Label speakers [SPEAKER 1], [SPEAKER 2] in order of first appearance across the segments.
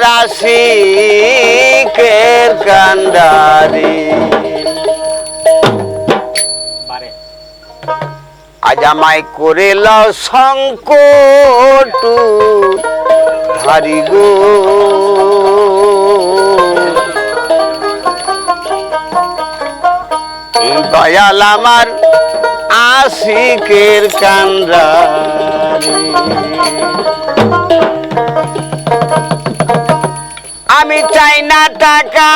[SPEAKER 1] আমার আশিকের কান্ডারি? আজ আমায় করে লও সংকট হারি গো। দয়াল আমার আশিকের কান্ডারি। আমি চাই না টাকা।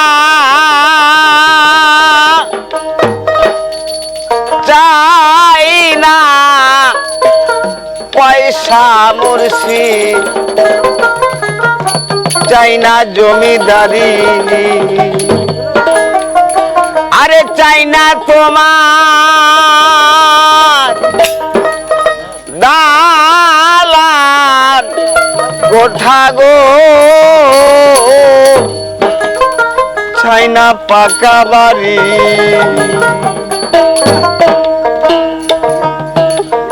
[SPEAKER 1] চাই না পয়সা মুর্শি। চাই না জমিদারি। আরে চাই না তোমার দালান কোঠা গো। চাই না পাকা বাড়ি।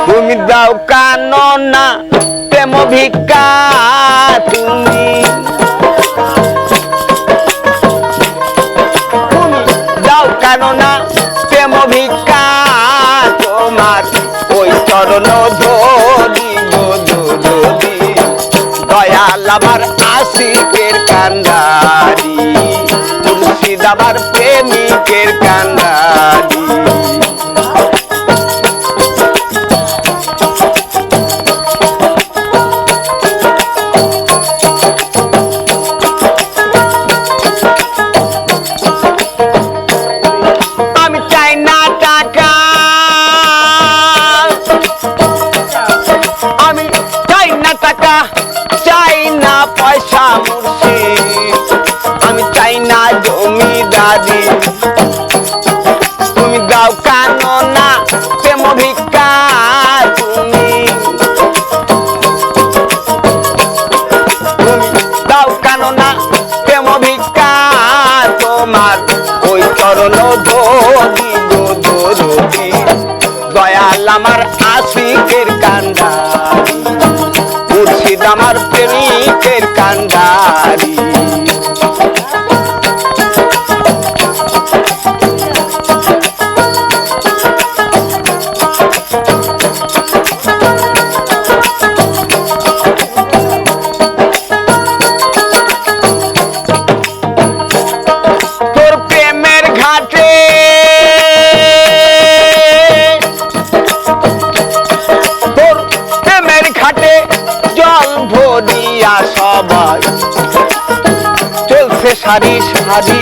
[SPEAKER 1] তুমি দাও কানো না প্রেম ভিক্ষা তুমি। দাও কানো না প্রেম ভিক্ষা তোমার। ওই চরণ ধরি দয়াল আমার আশিকের কান্দারি আমার প্রেমিকের কান্দারি আমি চাই দয়াল আমার আশিকের কান্ডারি। মুর্শিদ আমার প্রেমিকের কান্ডারি। সারি সারি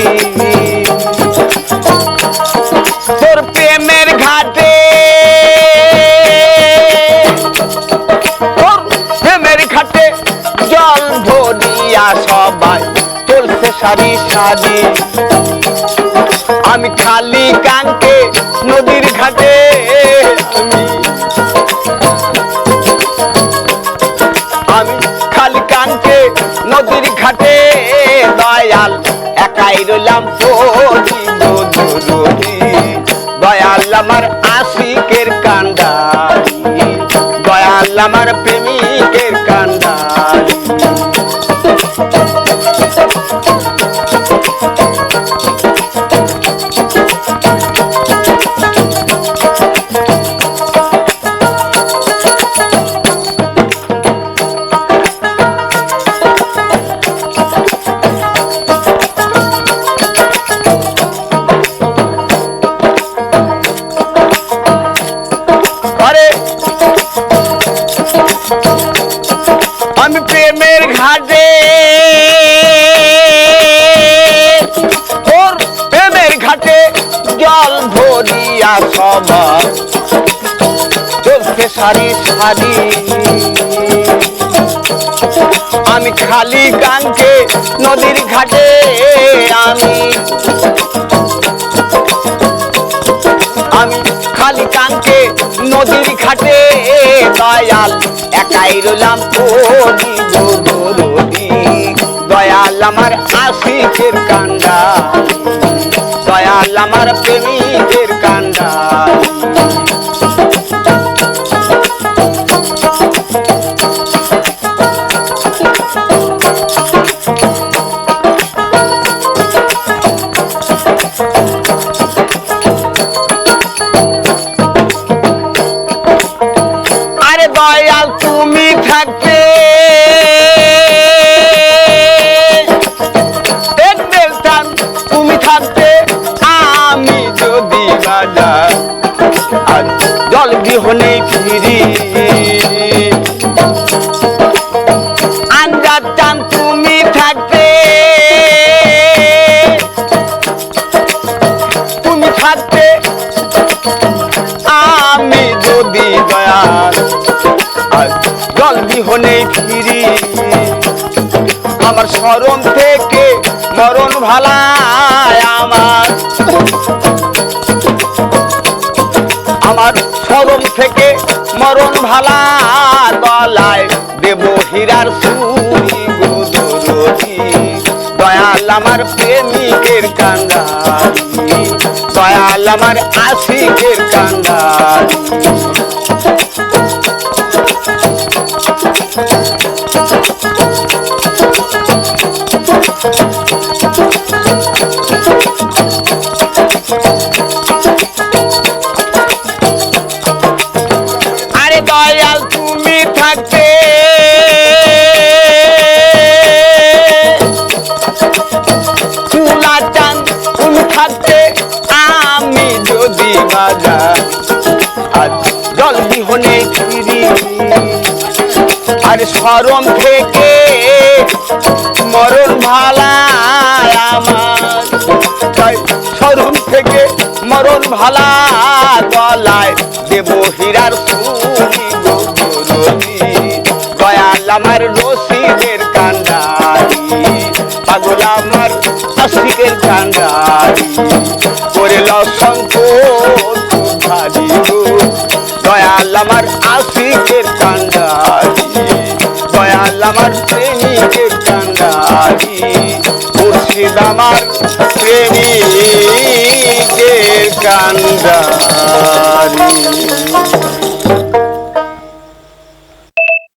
[SPEAKER 1] তোর প্রেমের ঘাটে, তোর প্রেমের ঘাটে জল ভরিয়া সবাই চলছে সারি সারি আমি খালি একাই রইলাম পড়ি দুরুহি। দয়াল আমার আশিকের কান্ডারি দয়াল আমার প্রেমিকের কান্ডারি প্রেমের ঘাটে। তোর প্রেমের ঘাটে জল ভরিয়া সবার। চলছে সারি সারি আমি খালি কানকে নদীর ঘাটে আমি খালি কানকে নদীর ঘাটে দয়াল। একাই রইলাম দয়াল আমার আশিকের কান্ডা। দয়াল আমার প্রেমিকের কান্ডা। যদি আর জল বিহনে ফিরি। তুমি থাকতে তুমি থাকতে আমি যদি জল বিহনে ফিরি। আমার স্মরণ থেকে মরণ ভালায় আমার। আমার স্মরণ থেকে মরণ ভালা গলায় দেব হীরার সুরি গোদরতি দয়াল আমার প্রেমিকের কান্দারি, দয়াল আমার আশিকের কান্দারি। আরে স্মরণ থেকে মরণ ভালা আমার। স্মরণ থেকে মরণ ভালা গলায় দেব হীরার দয়াল আমার রসিদের কান্ডারি, পাগল আমার আশিকের কান্ডারি। করে সংকোচ ভারি গো দয়াল আমার আশিকের আমার প্রেমিকের কান্ডারি মুর্শিদ আমার প্রেমিকের কান্ডারি।